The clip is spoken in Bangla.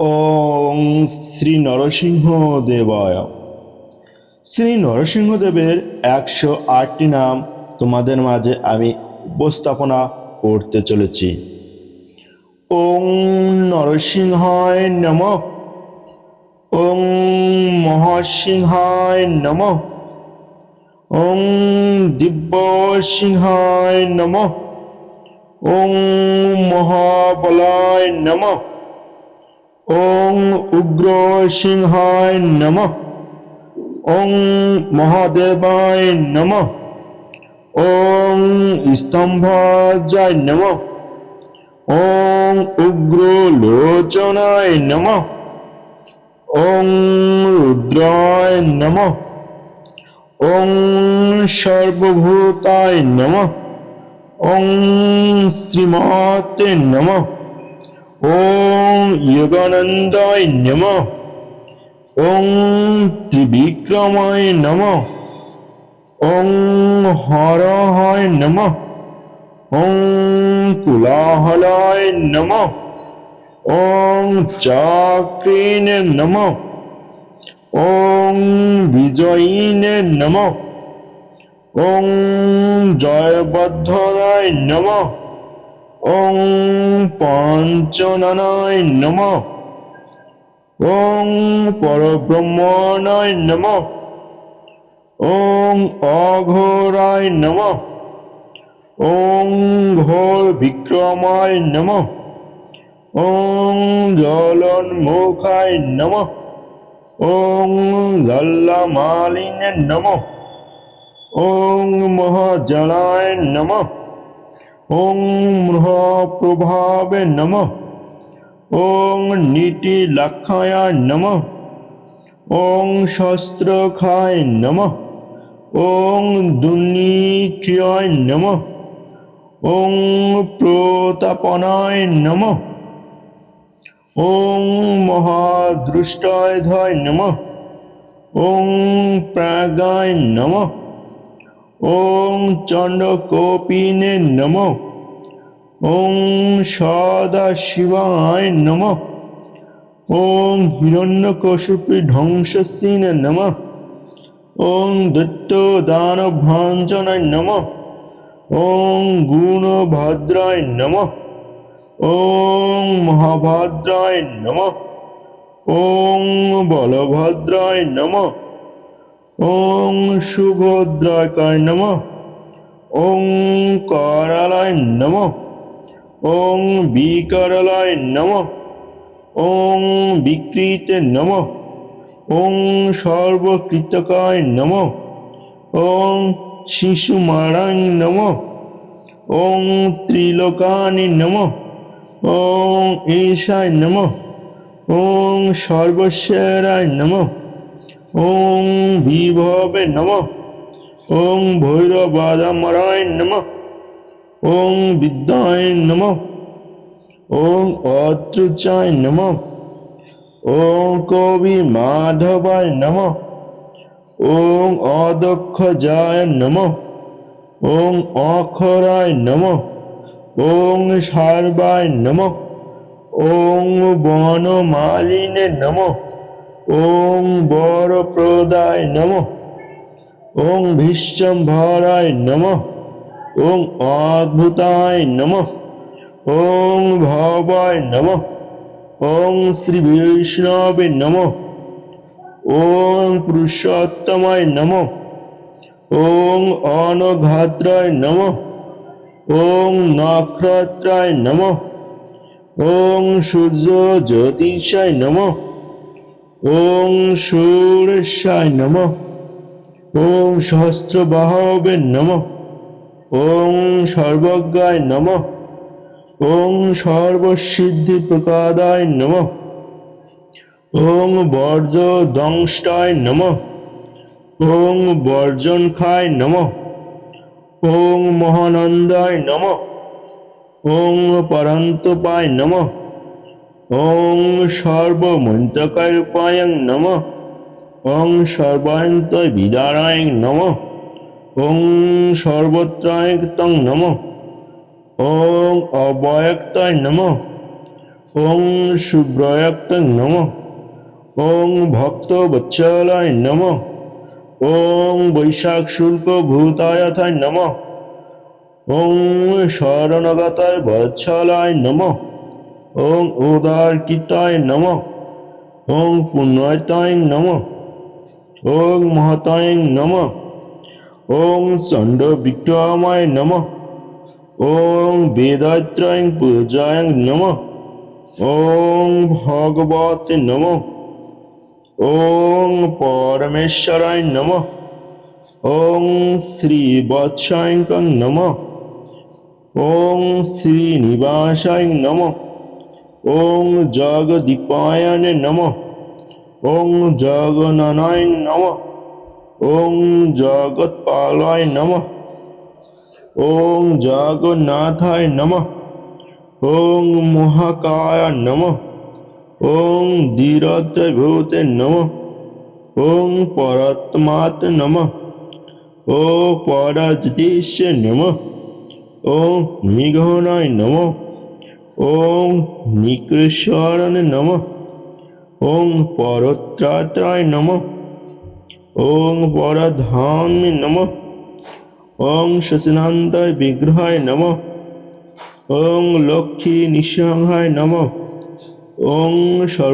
ওং শ্রী নরসিংহ দেবায়। শ্রী নরসিংহদেবের একশো আটটি নাম তোমাদের মাঝে আমি উপস্থাপনা করতে চলেছি। ওং নরসিংহায় নম। ওং মহাসিংহায় নম। ওং দিব্য সিংহায় নম। ওং মহাবলায় নমঃ। ওং উগ্র সিংহায় নম। ওং মহাদেবায় নম। ওং স্তম্ভাজায় নম। ওং উগ্র লোচনায় নম। ওং রুদ্রায় নম। ওং সর্বভূতায় নম। ওং শ্রীমাতে নমঃ। ওং যোগানন্দায় নম ওং ত্রিবিক্রমায় নম ওং হরহায় নম ওং কুলাহলায় নম ওং চাক্রিনে নম ওং বিজয়িনে নম ওং জয়বর্ধনায় নমঃ ওং পঞ্চননায় নম। পরব্রহ্মণায় নম। নম। ওং ঘোর বিক্রমায় নম। ওং জলন্মুখায় নম। ওং লল্লমালিনে নম। ওং মহাজলায় নমঃ। ওং মৃহপ্রভাবে নম। ওং নীতি লক্ষায় নম। ওং শস্ত্রখায় নম। ওং দুর্নিক্রিয়ায় নম। ওং প্রতাপনায় নম। ওং মহাদৃষ্টায় ধয় নম। ওং প্রাগায় নমঃ। ওং চণ্ডকোপিনে নম। ওং সদাশিবায় নম। ওং হিরণ্যকশুপি ধ্বংসসীনে নম। ওং দত্ত দানভাঞ্জনায় নম। ওং গুণভদ্রায় নম। ওং মহাভদ্রায় নম। ওং বলভদ্রায় নমঃ। ওং সুভদ্রাকায় নম। ওং করালায় নম। ওং বিকরালায় নম। ওং বিকৃতে নম। ওং সর্বকৃতকায় নম। ওং শিশুমারায় নম। ওং ত্রিলোকানি নম। ওং ঈশায় নম। ওং সর্বস্বরায় নমঃ। ওং বিভবে নম। ওং ভৈরবাদামরায় নম। ওং বিদ্যায় নম। ওং অত্রুচায় নম। ওং কবি মাধবায় নম। ওং অদক্ষজায় নম। ওং অক্ষরায় নম। ওং সার্বায় নম। ওং বনমালিনে নমঃ। ওং বর প্রদায় নম। ওং ভীষ্মভরায় নম। ওং অদ্ভুতায় নম। ওং ভবায় নম। ওং শ্রী বৈষ্ণবে নম। ওং পুরুষোত্তমায় নম। ওং অনঘাত্রায় নম। ওং নক্ষত্রায় নম। ওং সূর্য জ্যোতিষায় নমঃ। ওং সুরেশায় নম। ওং সহস্রবাহবে নম। ওং সর্বজ্ঞায় নম। ওং সর্বসিদ্ধি প্রকাদায় নম। ওং বর্জ দংষ্টায় নম। ওং বর্জন খায় নম। ওং মহানন্দায় নম। ওং পরন্তপায় নমঃ। ওং সর্বমন্তকায় উপায়ং নম ওং সর্বায়ন্ত বিদারায় নম ওং সর্বত্রায়ক্তং নম ওং অবয়ক্তায় নম ওং শুভ্রয়াক্তং নম ওং ভক্তবৎসলায় নম ওং বৈশাখ শুল্ক ভূতায়থায় নম ওং শরণগতায় বৎসলায় নম ওং উদারকিতায় নম। ওং পুণ্যতায় নম। ওং মহতায় নম। ওং চণ্ড বিক্রমায় নম। ওং বেদাত্রয়ং পূজায় নম। ওং ভগবতে নম। ওং পরমেশ্বরায় নম। ওং শ্রীবৎসায় নম। ওং শ্রীনিবাসায় নম। ওং জগদীপায়নে নম। ওং জগননায় নম। ওং জগৎপালায় নম। ওং জগন্নাথায় নম। ওং মহাকায় নম। ওং ধীরদ্রভূতে নম। ওং পরাত্মাত নম। ও পরাজতেশ নম। ওং নিঘনায় নম। ওং নিকৃশ্বরণ নম। ওং পরত্রাত্রায় নম। ওং পরধামে নম। ওং শশিনান্তায় বিগ্রহায় নম। ওং লক্ষ্মী নিঃসংহায় নম। ওং